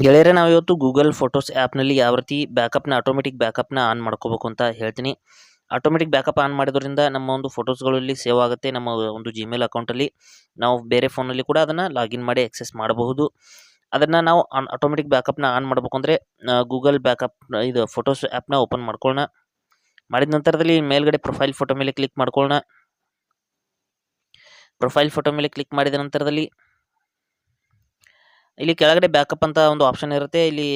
ಗೆಳೆಯರೇ, ನಾವು ಇವತ್ತು ಗೂಗಲ್ ಫೋಟೋಸ್ ಆ್ಯಪ್ನಲ್ಲಿ ಯಾವ ರೀತಿ ಬ್ಯಾಕಪ್ನ ಆಟೋಮೆಟಿಕ್ ಬ್ಯಾಕಪ್ನ ಆನ್ ಮಾಡ್ಕೋಬೇಕು ಅಂತ ಹೇಳ್ತೀನಿ. ಆಟೋಮೆಟಿಕ್ ಬ್ಯಾಕಪ್ ಆನ್ ಮಾಡಿದ್ರಿಂದ ನಮ್ಮ ಒಂದು ಫೋಟೋಸ್ಗಳಲ್ಲಿ ಸೇವ್ ಆಗುತ್ತೆ. ನಮ್ಮ ಒಂದು ಜಿಮೇಲ್ ಅಕೌಂಟಲ್ಲಿ ನಾವು ಬೇರೆ ಫೋನಲ್ಲಿ ಕೂಡ ಅದನ್ನು ಲಾಗಿನ್ ಮಾಡಿ ಆಕ್ಸೆಸ್ ಮಾಡಬಹುದು. ಅದನ್ನು ನಾವು ಆನ್ ಆಟೋಮೆಟಿಕ್ ಬ್ಯಾಕಪ್ನ ಆನ್ ಮಾಡಬೇಕು ಅಂದರೆ ಗೂಗಲ್ ಬ್ಯಾಕಪ್, ಇದು ಫೋಟೋಸ್ ಆ್ಯಪ್ನ ಓಪನ್ ಮಾಡ್ಕೊಳ್ಳೋಣ ಮಾಡಿದ ನಂತರದಲ್ಲಿ ಮೇಲ್ಗಡೆ ಪ್ರೊಫೈಲ್ ಫೋಟೋ ಮೇಲೆ ಕ್ಲಿಕ್ ಮಾಡ್ಕೊಳ್ಳೋಣ ಪ್ರೊಫೈಲ್ ಫೋಟೋ ಮೇಲೆ ಕ್ಲಿಕ್ ಮಾಡಿದ ನಂತರದಲ್ಲಿ ಇಲ್ಲಿ ಕೆಳಗಡೆ ಬ್ಯಾಕಪ್ ಅಂತ ಒಂದು ಆಪ್ಷನ್ ಇರುತ್ತೆ. ಇಲ್ಲಿ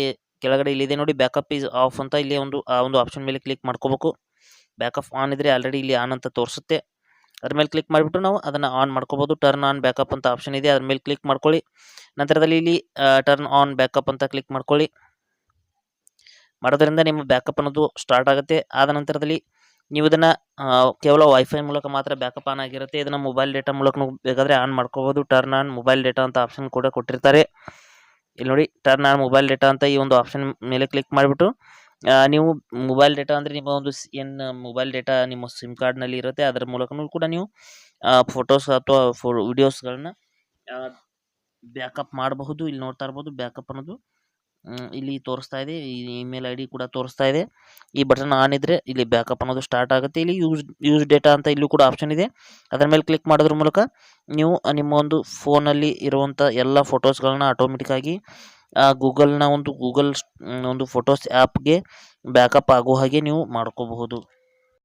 ಕೆಳಗಡೆ ಇಲ್ಲಿದೆ ನೋಡಿ ಬ್ಯಾಕಪ್ ಈಸ್ ಆಫ್ ಅಂತ ಇಲ್ಲಿ ಒಂದು, ಆ ಒಂದು ಆಪ್ಷನ್ ಮೇಲೆ ಕ್ಲಿಕ್ ಮಾಡ್ಕೋಬೇಕು. ಬ್ಯಾಕಪ್ ಆನ್ ಇದ್ರೆ ಆಲ್ರೆಡಿ ಇಲ್ಲಿ ಆನ್ ಅಂತ ತೋರಿಸುತ್ತೆ. ಅದ್ರ ಮೇಲೆ ಕ್ಲಿಕ್ ಮಾಡಿಬಿಟ್ಟು ನಾವು ಅದನ್ನು ಆನ್ ಮಾಡ್ಕೋಬೋದು. ಟರ್ನ್ ಆನ್ ಬ್ಯಾಕಪ್ ಅಂತ ಆಪ್ಷನ್ ಇದೆ. ಅದ್ರ ಮೇಲೆ ಕ್ಲಿಕ್ ಮಾಡ್ಕೊಳ್ಳಿ. ನಂತರದಲ್ಲಿ ಇಲ್ಲಿ ಟರ್ನ್ ಆನ್ ಬ್ಯಾಕಪ್ ಅಂತ ಕ್ಲಿಕ್ ಮಾಡ್ಕೊಳ್ಳಿ. ಮಾಡೋದ್ರಿಂದ ನಿಮ್ಮ ಬ್ಯಾಕಪ್ ಅನ್ನೋದು ಸ್ಟಾರ್ಟ್ ಆಗುತ್ತೆ. ಆದ ನಂತರದಲ್ಲಿ ನೀವು ಇದನ್ನು ಕೇವಲ ವೈಫೈ ಮೂಲಕ ಮಾತ್ರ ಬ್ಯಾಕಪ್ ಆನ್ ಆಗಿರುತ್ತೆ. ಇದನ್ನು ಮೊಬೈಲ್ ಡೇಟಾ ಮೂಲಕ ಬೇಕಾದರೆ ಆನ್ ಮಾಡ್ಕೋಬೋದು. ಟರ್ನ್ ಆನ್ ಮೊಬೈಲ್ ಡೇಟಾ ಅಂತ ಆಪ್ಷನ್ ಕೂಡ ಕೊಟ್ಟಿರ್ತಾರೆ. ಇಲ್ಲಿ ನೋಡಿ ಟರ್ನ್ ಆನ್ ಮೊಬೈಲ್ ಡೇಟಾ ಅಂತ ಈ ಒಂದು ಆಪ್ಷನ್ ಮೇಲೆ ಕ್ಲಿಕ್ ಮಾಡಿಬಿಟ್ಟು ನೀವು ಮೊಬೈಲ್ ಡೇಟಾ ಅಂದರೆ ನಿಮ್ಮ ಒಂದು ಏನು ಮೊಬೈಲ್ ಡೇಟಾ ನಿಮ್ಮ ಸಿಮ್ ಕಾರ್ಡ್ನಲ್ಲಿ ಇರುತ್ತೆ. ಅದರ ಮೂಲಕನೂ ಕೂಡ ನೀವು ಫೋಟೋಸ್ ಅಥವಾ ಫೋ ವಿಡಿಯೋಸ್ಗಳನ್ನ ಬ್ಯಾಕಪ್ ಮಾಡಬಹುದು. ಇಲ್ಲಿ ನೋಡ್ತಾ ಇರ್ಬೋದು ಬ್ಯಾಕಪ್ ಅನ್ನೋದು ಇಲ್ಲಿ ತೋರಿಸ್ತಾ ಇದೆ. ಈ ಇಮೇಲ್ ಐ ಡಿ ಕೂಡ ತೋರಿಸ್ತಾ ಇದೆ. ಈ ಬಟನ್ ಆನ್ ಇದ್ರೆ ಇಲ್ಲಿ ಬ್ಯಾಕಪ್ ಅನ್ನೋದು ಸ್ಟಾರ್ಟ್ ಆಗುತ್ತೆ. ಇಲ್ಲಿ ಯೂಸ್ ಯೂಸ್ ಡೇಟಾ ಅಂತ ಇಲ್ಲೂ ಕೂಡ ಆಪ್ಷನ್ ಇದೆ. ಅದರ ಮೇಲೆ ಕ್ಲಿಕ್ ಮಾಡೋದ್ರ ಮೂಲಕ ನೀವು ನಿಮ್ಮ ಒಂದು ಫೋನಲ್ಲಿ ಇರುವಂಥ ಎಲ್ಲ ಫೋಟೋಸ್ಗಳನ್ನ ಆಟೋಮೆಟಿಕ್ಕಾಗಿ ಗೂಗಲ್ನ ಒಂದು ಗೂಗಲ್ ಒಂದು ಫೋಟೋಸ್ ಆ್ಯಪ್ಗೆ ಬ್ಯಾಕಪ್ ಆಗೋ ಹಾಗೆ ನೀವು ಮಾಡ್ಕೋಬಹುದು.